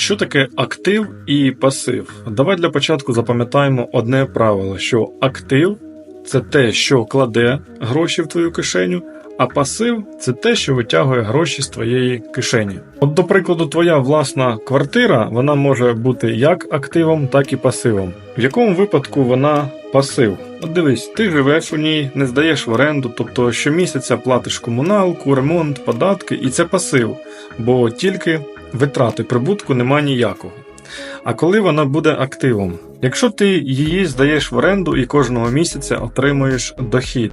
Що таке актив і пасив? Давай для початку запам'ятаємо одне правило: що актив це те, що кладе гроші в твою кишеню, а пасив це те, що витягує гроші з твоєї кишені. От, до прикладу, твоя власна квартира вона може бути як активом, так і пасивом. В якому випадку вона пасив? От дивись, ти живеш у ній, не здаєш в оренду, тобто щомісяця платиш комуналку, ремонт, податки, і це пасив, бо тільки витрати прибутку нема ніякого. А коли вона буде активом? Якщо ти її здаєш в оренду і кожного місяця отримуєш дохід,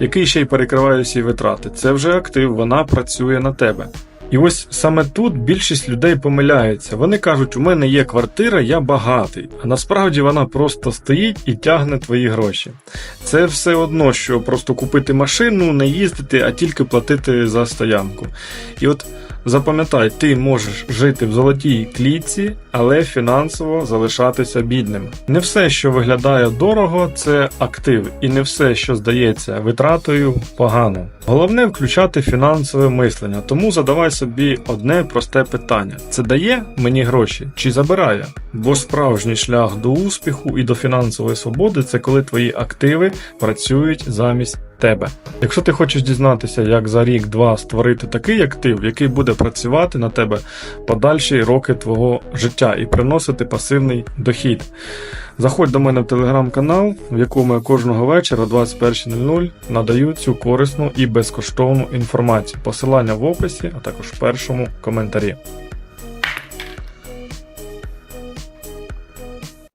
який ще й перекриває всі витрати, це вже актив, вона працює на тебе. І ось саме тут більшість людей помиляються. Вони кажуть, у мене є квартира, я багатий, а насправді вона просто стоїть і тягне твої гроші. Це все одно, що просто купити машину, не їздити, а тільки платити за стоянку. І от запам'ятай, ти можеш жити в золотій клітці, але фінансово залишатися бідним. Не все, що виглядає дорого, це актив, і не все, що здається витратою, погано. Головне включати фінансове мислення, тому задавай собі одне просте питання: це дає мені гроші чи забирає? Бо справжній шлях до успіху і до фінансової свободи це коли твої активи працюють замість тебе. Якщо ти хочеш дізнатися, як за рік-два створити такий актив, який буде працювати на тебе подальші роки твого життя і приносити пасивний дохід. Заходь до мене в телеграм-канал, в якому я кожного вечора о 21.00 надаю цю корисну і безкоштовну інформацію. Посилання в описі, а також в першому коментарі.